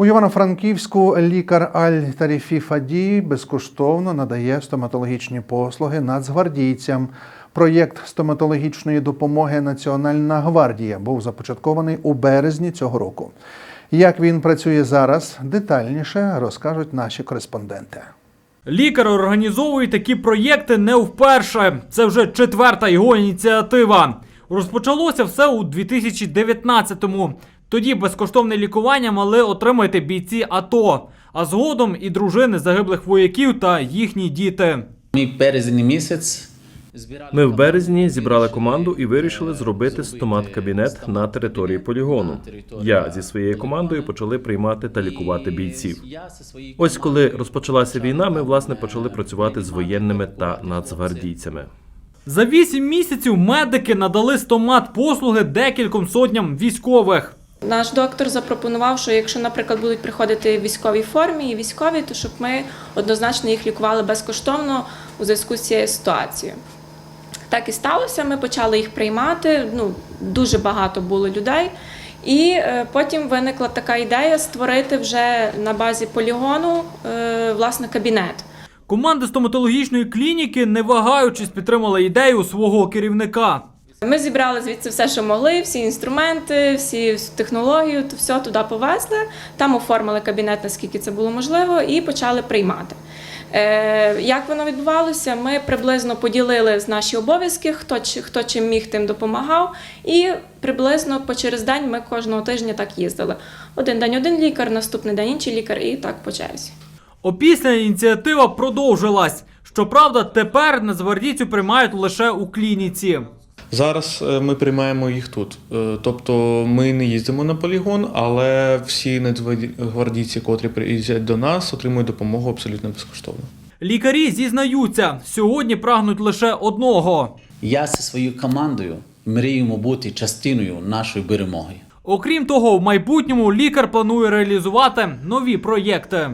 У Івано-Франківську лікар Аль-Таріфі Фаді безкоштовно надає стоматологічні послуги нацгвардійцям. Проєкт стоматологічної допомоги Національна гвардія був започаткований у березні цього року. Як він працює зараз, детальніше розкажуть наші кореспонденти. Лікар організовує такі проєкти не вперше. Це вже четверта його ініціатива. Розпочалося все у 2019-му. Тоді безкоштовне лікування мали отримати бійці АТО, а згодом і дружини загиблих вояків та їхні діти. Ми березень місяць Ми в березні зібрали команду і вирішили зробити стомат-кабінет на території полігону. Я зі своєю командою почали приймати та лікувати бійців. Ось коли розпочалася війна, ми власне почали працювати з воєнними та нацгвардійцями. За вісім місяців медики надали стомат послуги декільком сотням військових. Наш доктор запропонував, що якщо, наприклад, будуть приходити в військовій формі і військові, то щоб ми однозначно їх лікували безкоштовно у зв'язку з цією ситуацією. Так і сталося. Ми почали їх приймати. Ну дуже багато було людей. І е, потім виникла така ідея створити вже на базі полігону е, власне кабінет. Команда стоматологічної клініки, не вагаючись, підтримала ідею свого керівника. Ми зібрали звідси все, що могли, всі інструменти, всі технологію, то все туди повезли. Там оформили кабінет, наскільки це було можливо, і почали приймати. Е, як воно відбувалося? Ми приблизно поділили наші обов'язки, хто, хто чим міг, тим допомагав. І приблизно по через день ми кожного тижня так їздили. Один день один лікар, наступний день інший лікар, і так по черзі. Опісля ініціатива продовжилась. Щоправда, тепер нацгвардійцю приймають лише у клініці. Зараз е, ми приймаємо їх тут. Е, Тобто ми не їздимо на полігон, але всі нацгвардійці, котрі приїздять до нас, отримують допомогу абсолютно безкоштовно. Лікарі зізнаються, сьогодні прагнуть лише одного. Я зі своєю командою мріємо бути частиною нашої перемоги. Окрім того, в майбутньому лікар планує реалізувати нові проєкти.